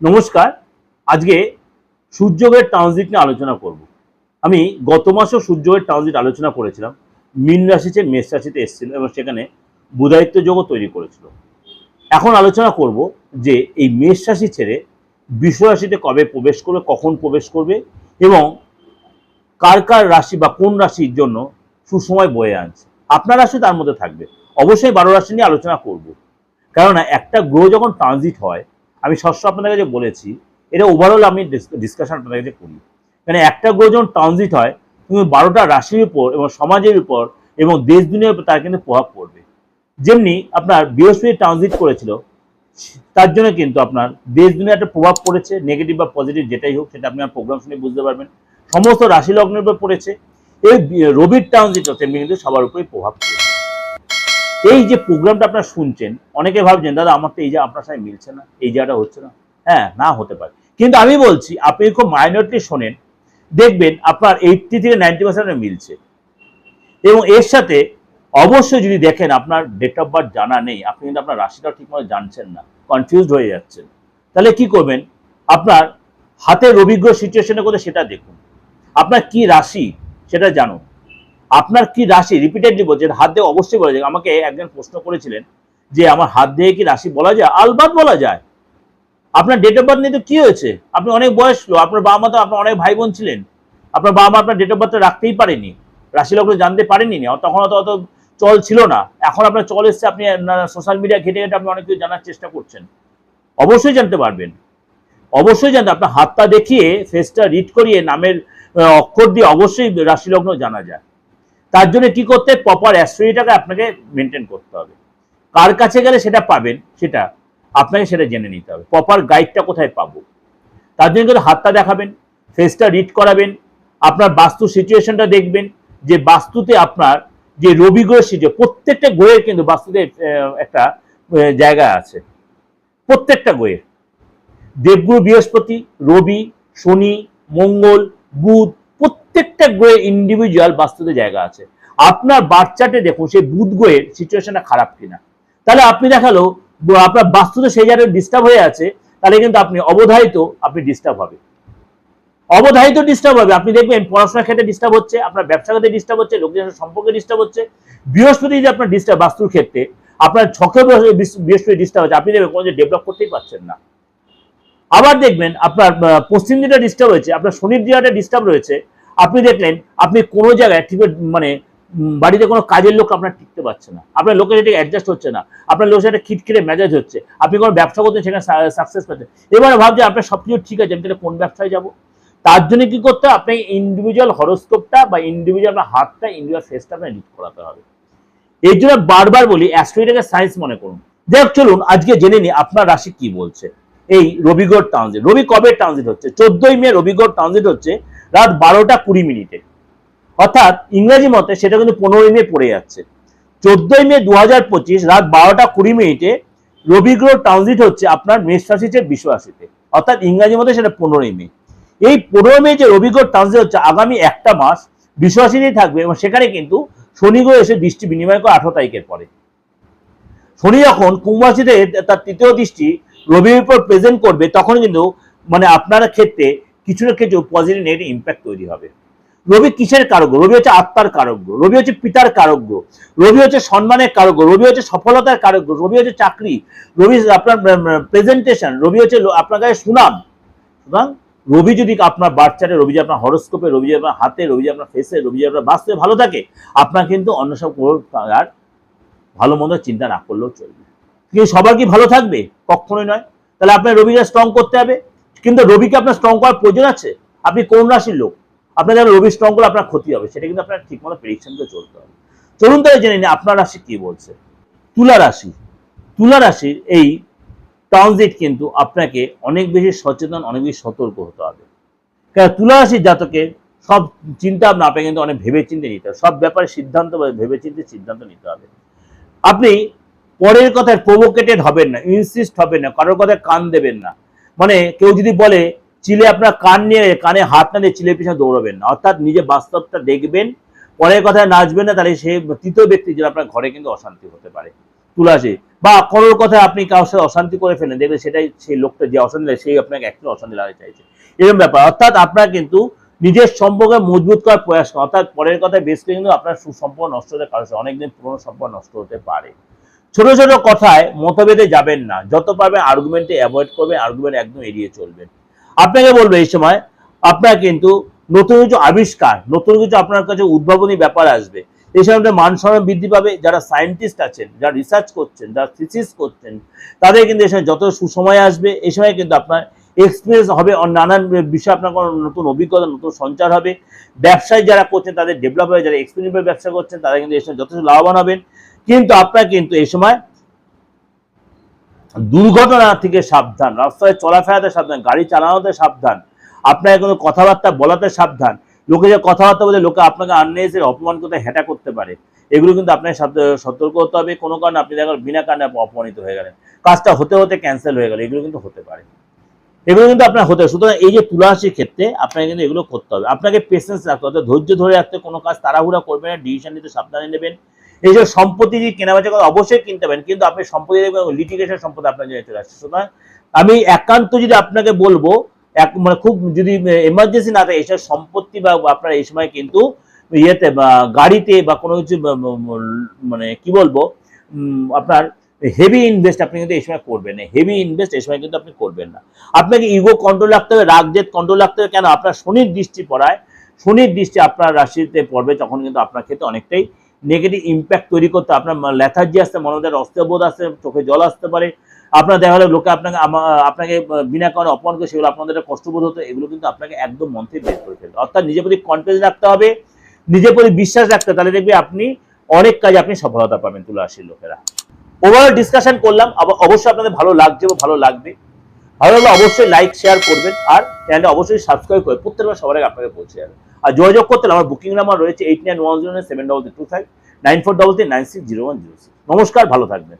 নমস্কার, আজকে সূর্যগ্রহের ট্রানজিট নিয়ে আলোচনা করব। আমি গত মাসেও সূর্যগ্রহের ট্রানজিট আলোচনা করেছিলাম। মীন রাশিতে, মেষ রাশিতে এসেছিল এবং সেখানে বুধায়িত্ব যোগও তৈরি করেছিল। এখন আলোচনা করব যে এই মেষ রাশি ছেড়ে রাশিতে কবে প্রবেশ করবে, কখন প্রবেশ করবে এবং কার কার রাশি বা কোন রাশির জন্য সুসময় বয়ে আনছে। আপনার রাশি তার মধ্যে থাকবে। অবশ্যই বারো রাশি নিয়ে আলোচনা করব। কেননা একটা গ্রহ যখন ট্রানজিট হয় আমি সবসময় আপনাদের কাছে বলেছি, এটা ওভারঅল আমি ডিসকাশন আপনাদের কাছে করি। মানে একটা গ্রহ যখন ট্রানজিট হয়, তুমি বারোটা রাশির উপর এবং সমাজের উপর এবং দেশ দুনিয়ার উপর তার কিন্তু প্রভাব পড়বে। যেমনি আপনার বৃহস্পতি ট্রানজিট করেছিল, তার জন্য কিন্তু আপনার দেশ দুনিয়া একটা প্রভাব পড়েছে নেগেটিভ বা পজিটিভ যেটাই হোক, সেটা আপনি প্রোগ্রাম শুনে বুঝতে পারবেন। সমস্ত রাশি লগ্নের উপর পড়েছে, এই রবির ট্রানজিট তেমনি কিন্তু সবার উপরে প্রভাব পড়েছে এই যে প্রোগ্রামটা আপনারা শুনছেন, অনেকে ভাবছেন, দাদা, আমার তো এই যে আপনার সাথে মিলছে না, এই জায়গাটা হচ্ছে না। হ্যাঁ না হতে পারে। কিন্তু আমি বলছি, আপনি খুব মাইনরিটি শোনেন, দেখবেন আপনার এইটটি থেকে নাইনটি পার্সেন্ট মিলছে। এবং এর সাথে অবশ্যই যদি দেখেন আপনার ডেট অফ বার্থ জানা নেই, আপনি কিন্তু আপনার রাশিটাও ঠিকমতো জানছেন না কনফিউজড হয়ে যাচ্ছেন। তাহলে কি করবেন? আপনার হাতের অভিজ্ঞ সিচুয়েশনে করে সেটা দেখুন। আপনার কি রাশি সেটা জানুন। আপনার কি রাশি? রিপিটেডলি বলছেন হাত দিয়ে অবশ্যই বলা যায়। আমাকে একজন প্রশ্ন করেছিলেন যে, আমার হাত দিয়ে কি রাশি বলা যায়? আলবাত বলা যায়। আপনার ডেট অফ বার্থ নিয়ে তো কি হয়েছে? আপনি অনেক বয়স লো আপনার বাবা মা তো আপনার অনেক ভাই বোন ছিলেন। আপনার বাবা মা আপনার ডেট অফ বার্থটা রাখতেই পারেনি। রাশি লগ্ন জানতে পারেনি তখন অত অত চল ছিল না। এখন আপনার চল এসছে, আপনি সোশ্যাল মিডিয়া ঘেটে ঘেটে আপনি অনেক কিছু জানার চেষ্টা করছেন। অবশ্যই জানতে পারবেন। অবশ্যই জানতে আপনার হাতটা দেখিয়ে ফেসটা রিড করিয়ে নামের অক্ষর দিয়ে অবশ্যই রাশি লগ্ন জানা যায়। তার জন্য কি করতে প্রপার অ্যাস্ট্রোলজিটাকে আপনাকে মেনটেন করতে হবে। কার কাছে গেলে সেটা পাবেন? সেটা আপনাকে সেটা জেনে নিতে হবে। প্রপার গাইডটা কোথায় পাবো? তার জন্য কিন্তু হাতটা দেখাবেন ফেসটা রিড করাবেন, আপনার বাস্তু সিচুয়েশনটা দেখবেন, যে বাস্তুতে আপনার যে রবি গ্রহ সিচুয়ে প্রত্যেকটা গ্রহের কিন্তু বাস্তুতে একটা জায়গা আছে। প্রত্যেকটা গ্রহের। দেবগুরু বৃহস্পতি, রবি, শনি, মঙ্গল, বুধ প্রত্যেকটা গ্রহের ইন্ডিভিজুয়াল বাস্তুতে জায়গা আছে। আপনার বাচ্চাটে দেখুন, সেই বুধ গ্রহের সিচুয়েশনটা খারাপ কিনা। তাহলে আপনি দেখাল আপনার বাস্তুতে সেই জায়গায় ডিস্টার্ব হয়ে আছে, তাহলে কিন্তু আপনি অবধারিত আপনি ডিস্টার্ব হবে অবধারিত ডিস্টার্ব হবে। আপনি দেখবেন পড়াশোনার ক্ষেত্রে ডিস্টার্ব হচ্ছে, আপনার ব্যবসা ক্ষেত্রে ডিস্টার্ব হচ্ছে, লোকজনের সম্পর্কে ডিস্টার্ব হচ্ছে। বৃহস্পতি যে আপনার ডিস্টার্ব বাস্তুর ক্ষেত্রে আপনার ছকে বৃহস্পতি- ডিস্টার্ব হচ্ছে। আপনি দেখবেন কোনো ডেভেলপ করতেই পারছেন না। আবার দেখবেন, আপনার পশ্চিম দিকটা ডিস্টার্ব হয়েছে, আপনার শনির দিকটা ডিস্টার্ব রয়েছে আপনি দেখলেন, আপনি কোনো জায়গায় ঠিক মানে বাড়িতে কোনো কাজের লোক আপনার টিকতে পারছে না। আপনার লোকের সাথে অ্যাডজাস্ট হচ্ছে না। আপনার লোকের সাথে খিটখিটে মেজাজ হচ্ছে। আপনি কোনো ব্যবসা করতে সেখানে সাকসেস পাচ্ছেন এবারে ভাবছে আপনার সব কিছু ঠিক আছে, আমি তাহলে কোন ব্যবসায় যাব? তার জন্য কি করতে হবে? আপনাকে ইন্ডিভিজুয়াল হরস্কোপটা বা ইন্ডিভিজুয়াল আপনার হাতটা ইন্ডিভিজুয়াল ফেসটা আপনার রিড করাতে হবে। এই জন্য বারবার বলি অ্যাস্ট্রোইটাকে সায়েন্স মনে করুন। হোক চলুন, আজকে জেনে নিই আপনার রাশি কি বলছে? এই রবিগড় ট্রানজিট রবি কবে ট্রানজিট হচ্ছে? চোদ্দই মে রবিগড় ট্রানজিট হচ্ছে রাত বারোটা কুড়ি মিনিটে। অর্থাৎ ইংরেজি মতে সেটা কিন্তু পনেরোই মে পড়ে যাচ্ছে। চোদ্দই মে দু রাত বারোটা কুড়ি মিনিটে রবিগ্রহ ট্রানজিট হচ্ছে আপনার মেষ রাশিতে, বিশ্ব রাশিতে। অর্থাৎ ইংরাজি মতে সেটা পনেরোই মে। এই পনেরো মে যে রবিগ্রহ ট্রানজিট হচ্ছে আগামী একটা মাস বিশ্ব রাশিতেই থাকবে এবং সেখানে কিন্তু শনি গ্রহ এসে দৃষ্টি বিনিময় করে আঠারো তারিখের পরে। শনি যখন কুম্ভ রাশিতে তার তৃতীয় দৃষ্টি রবির উপর প্রেজেন্ট করবে, তখন কিন্তু মানে আপনার ক্ষেত্রে কিছু না কিছু পজিটিভ নেগেটিভ ইম্প্যাক্ট তৈরি হবে। রবি কিসের কারক রবি হচ্ছে আত্মার কারক রবি হচ্ছে পিতার কারক রবি হচ্ছে সম্মানের কারক রবি হচ্ছে সফলতার কারক রবি হচ্ছে চাকরি, রবি আপনার প্রেজেন্টেশন রবি হচ্ছে আপনার কাছে সুনাম। সুতরাং রবি যদি আপনার বাচ্চারে রবি যদি আপনার হরস্কোপে রবি যদি আপনার হাতে, রবি যদি আপনার ফেসে রবি যদি আপনার বাস্তবে ভালো থাকে, আপনার কিন্তু অন্য সব আর ভালো মন্দ চিন্তা না করলেও চলবে। কিন্তু সবার কি ভালো থাকবে? কখনোই নয়। তাহলে আপনার রবিকে স্ট্রং করতে হবে। কিন্তু রবিকে আপনার স্ট্রং করার প্রয়োজন আছে? আপনি কোন রাশির লোক? আপনার যারা রবি স্ট্রং করলে আপনার ক্ষতি হবে, সেটা কিন্তু আপনার ঠিকমতো প্রেডিকশন করে চলতে হবে। চলুন তাহলে জেনে নিই, আপনার রাশি কি বলছে? তুলা রাশি। তুলা রাশির এই ট্রানজিট কিন্তু আপনাকে অনেক বেশি সচেতন, অনেক বেশি সতর্ক হতে হবে। কারণ তুলা রাশির জাতকে সব চিন্তা ভাবনা আপনাকে কিন্তু অনেক ভেবে চিন্তে নিতে হবে। সব ব্যাপারে সিদ্ধান্ত ভেবে চিন্তে সিদ্ধান্ত নিতে হবে। আপনি পরের কথায় প্রভোকেটেড হবেন না ইনসিস্ট হবেন না, কারোর কথায় কান দেবেন না। মানে কেউ যদি বলে, চিলে আপনার কান নিয়ে, কানে হাত না দিয়ে চিলের পিছনে দৌড়াবেন না। অর্থাৎ নিজে বাস্তবটা দেখবেন, পরের কথায় নাচবেন না, তাহলে সে তৃতীয় ব্যক্তি যেন আপনার ঘরে কিন্তু অশান্তি হতে পারে। তুলাসী বা কোনোর কথায় আপনি কারোর সাথে অশান্তি করে ফেলেন, দেখবেন সেটাই সেই লোকটা যে অশান্তি লাগে সেই আপনাকে একটু অশান্তি লাগাতে চাইছে। এরকম ব্যাপার। অর্থাৎ আপনার কিন্তু নিজের সম্পর্কে মজবুত করার প্রয়াস অর্থাৎ পরের কথায় বেশ কিন্তু আপনার সুসম্পর্ক নষ্ট হতে কারণ অনেকদিন পুরনো সম্পর্ক নষ্ট হতে পারে। ছোট ছোট কথায় মতভেদে যাবেন না। যত পারবেন আর্গুমেন্টে অ্যাভয়েড করবেন আর্গুমেন্ট একদম এড়িয়ে চলবেন। আপনাকে বলব এই সময়, আপনার কিন্তু নতুন কিছু আবিষ্কার, নতুন কিছু আপনার কাছে উদ্ভাবনী ব্যাপার আসবে। এই সময় মান সম্মান বৃদ্ধি পাবে। যারা সায়েন্টিস্ট আছেন, যারা রিসার্চ করছেন, যারা থিসিস করছেন, তাদের কিন্তু এই সময় যত সুসময় আসবে, এই সময় কিন্তু আপনার এক্সপিরিয়েন্স হবে নানান বিষয়ে আপনার কোনো নতুন অভিজ্ঞতা, নতুন সঞ্চার হবে। ব্যবসায় যারা করছেন, তাদের ডেভেলপ হবে যারা এক্সপিরিয়েন্স ব্যবসা করছেন, তারা কিন্তু এই সময় যথেষ্ট লাভবান হবেন। কিন্তু আপনার কিন্তু এই সময় দুর্ঘটনা থেকে সাবধান, রাস্তায় চলাফেরাতে সাবধান, গাড়ি চালানোতে সাবধান, আপনাকে কোনো কথাবার্তা বলাতে সাবধান, লোকে যে কথাবার্তা বলে লোকে আপনাকে আননেসে অপমান করতে, হেঁটা করতে পারে। এগুলো কিন্তু আপনাকে সতর্ক হতে হবে, কোনো কারণে আপনি দেখেন বিনা কারণে অপমানিত হয়ে গেলেন। কাজটা হতে হতে ক্যান্সেল হয়ে গেল, এগুলো কিন্তু হতে পারে। এগুলো কিন্তু আপনার হতে সুতরাং এই যে তুলারাশির ক্ষেত্রে আপনাকে কিন্তু এগুলো করতে হবে। আপনাকে পেশেন্স রাখতে হবে ধৈর্য ধরে রাখতে কোনো কাজ তাড়াহুড়া করবেন না ডিসিশন নিতে সাবধানে নেবেন। এই যে সম্পত্তি যদি কেনাবেচা করে অবশ্যই কিনতে পারেন। কিন্তু আপনি সম্পত্তি লিটিগেশন সম্পত্তি আপনার জন্য চলে আসছে। সুতরাং আমি একান্ত যদি আপনাকে বলব, এক মানে খুব যদি এমার্জেন্সি না থাকে এসব সম্পত্তি বা আপনার এই সময় কিন্তু ইয়েতে বা গাড়িতে বা কোনো কিছু মানে কি বলব আপনার হেভি ইনভেস্ট আপনি কিন্তু এই সময় করবেন না। হেভি ইনভেস্ট এই সময় কিন্তু আপনি করবেন না। আপনাকে ইগো কন্ট্রোল রাখতে হবে, রাগ, জেদ কন্ট্রোল রাখতে হবে। কেন? আপনার শনির দৃষ্টি পড়ায়, শনির দৃষ্টি আপনার রাশিতে পড়বে, তখন কিন্তু আপনার ক্ষেত্রে অনেকটাই নেগেটিভ ইম্প্যাক্ট তৈরি করতে আপনার ল্যাথার্জি আসতে, মনোদের অস্থিরবোধ আসতে, চোখে জল আসতে পারে। আপনার দেখা গেলো লোকে আপনাকে আপনাকে বিনা কারণে অপমান করে, সেগুলো আপনাদের কষ্টবোধ হতো, এগুলো কিন্তু আপনাকে একদম মন থেকে বের করে ফেলবে। অর্থাৎ নিজের প্রতি কনফিডেন্স রাখতে হবে, নিজের প্রতি বিশ্বাস রাখতে তাহলে দেখবে আপনি অনেক কাজে আপনি সফলতা পাবেন তুলা রাশির লোকেরা। ওভারঅল ডিসকাশন করলাম অবশ্যই আপনাদের ভালো লাগছে বা ভালো লাগবে। ভালো লাগলে অবশ্যই লাইক শেয়ার করবেন, আর চ্যানেলটা অবশ্যই সাবস্ক্রাইব করে প্রত্যেকবার সবার আগে আপনাকে পৌঁছে যাবে। আর যোগাযোগ করতে আমার বুকিং নাম্বার রয়েছে eight nine one zero seven double two five nine four double three nine six zero one zero six নমস্কার, ভালো থাকবেন।